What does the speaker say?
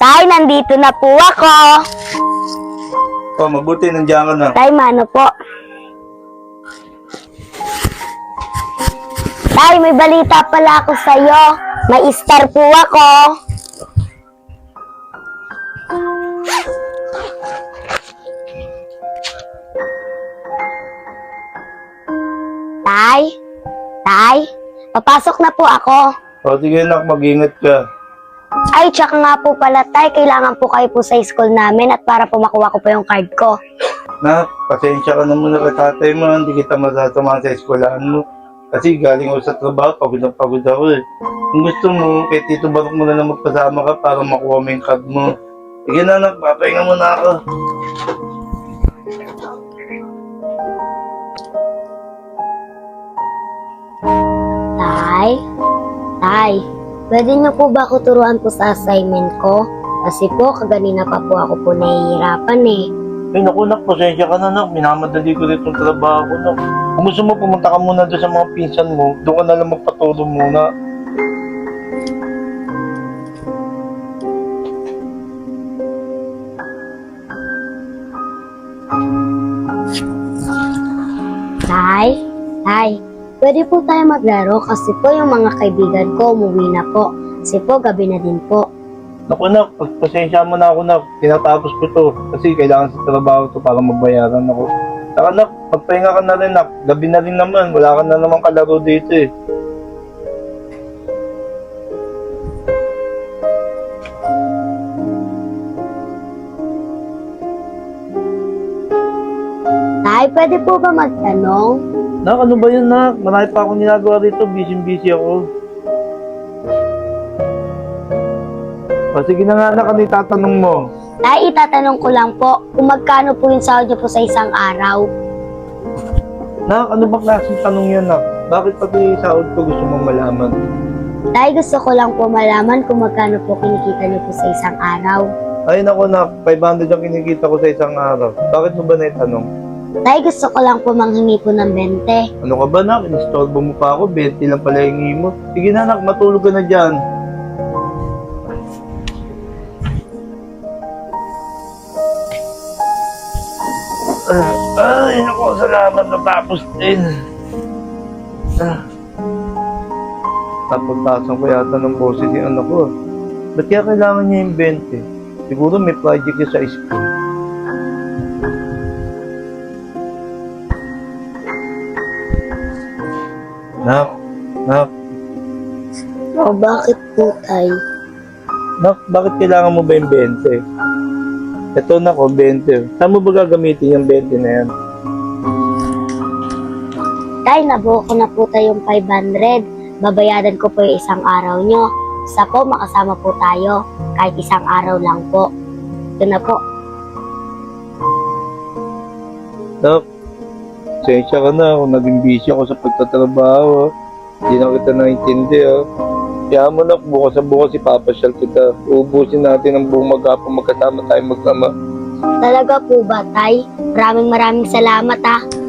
Tay, nandito na po ako. Oh, mabuti nandiyan ka na. Tay, mano po. Tay, may balita pala ako sa'yo. May star po ako. Tay? Tay? Papasok na po ako. O sige nak, mag-ingat ka. Ay, tsaka nga po pala, Tay, kailangan po kayo po sa school namin at para po makuha ko po yung card ko. Nak, pasensya ka na muna kay tatay mo, hindi kita masasama sa eskwelahan mo. Kasi galing ako sa trabaho, pagod na pagod ako eh. Kung gusto mo, kay Tito Barok mo na lang magpasama ka para makuha mo yung card mo. Sige na nak, papahinga muna ako. Tay? Tay, pwede niyo po ba ako turuan po sa assignment ko? Kasi po, kaganina pa po ako po nahihirapan eh. Ay naku nak, pasensya ka na nak, minamadali ko rin itong trabaho ko nak. Kung gusto mo, pumunta ka muna doon sa mga pinsan mo, doon ka na lang magpatulong muna. Tay? Tay, pwede po tayo maglaro kasi po yung mga kaibigan ko umuwi na po. Kasi po, gabi na din po. Naku nak, pagpasensya mo na ako nak, tinatapos ko to. Kasi kailangan sa trabaho to para mabayaran ako. Saka nak, magpahinga ka na rin nak, gabi na rin naman, wala ka na naman kalaro dito eh. Tay, pwede po ba magtanong? Nak, ano ba yun nak? Marami pa akong ginagawa dito, busy-busy ako. O sige na nga nak, ano itatanong mo? Tay, itatanong ko lang po kung magkano po yung sahod niyo po sa isang araw. Nak, ano ba klaseng tanong yan nak? Bakit pati sahod ko gusto mong malaman? Tay, gusto ko lang po malaman kung magkano po kinikita niyo po sa isang araw. Ay nako nak, 500 ang kinikita ko sa isang araw. Bakit mo ba naitanong? Tay, gusto ko lang po manghingi po ng 20. Ano ka ba nak? Inistorbo mo pa ako, 20 lang pala hingi mo. Sige na nak, matulog ka na dyan. Ah, Ay, naku, salamat natapos din. Ah. Napagtasan ko yata ng boses yung anak ko. Ba't kaya kailangan niya yung 20? Siguro may project niya sa school. Nak, nak, Oh, bakit po, Tay? nak, bakit kailangan mo ba yung 20? Ito na ko, 20. Saan mo ba gagamitin yung 20 na yan? Tay, nabuo ko na po tayo yung 500. Babayadan ko po yung isang araw nyo. Sa po, makasama po tayo. Kahit isang araw lang po. Ito na po. Nak, sensya ka na kung naging busy ako sa pagtatrabaho. Hindi na kita naintindi, ah. Kaya mo na, bukas sa bukas ipapasyal kita. Uubusin natin ang buong maghapon magkasama tayo magkama. Talaga po ba, Tay? Maraming maraming salamat ah.